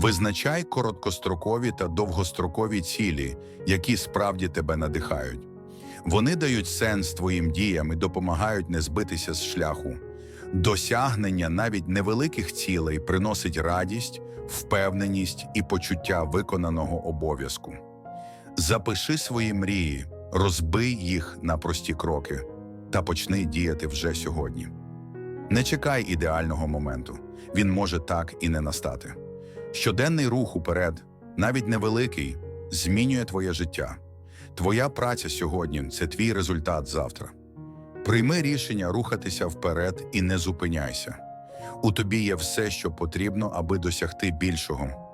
Визначай короткострокові та довгострокові цілі, які справді тебе надихають. Вони дають сенс твоїм діям і допомагають не збитися з шляху. Досягнення навіть невеликих цілей приносить радість, впевненість і почуття виконаного обов'язку. Запиши свої мрії, розбий їх на прості кроки та почни діяти вже сьогодні. Не чекай ідеального моменту, він може так і не настати. Щоденний рух уперед, навіть невеликий, змінює твоє життя. Твоя праця сьогодні це твій результат завтра. Прийми рішення рухатися вперед і не зупиняйся. У тобі є все, що потрібно, аби досягти більшого.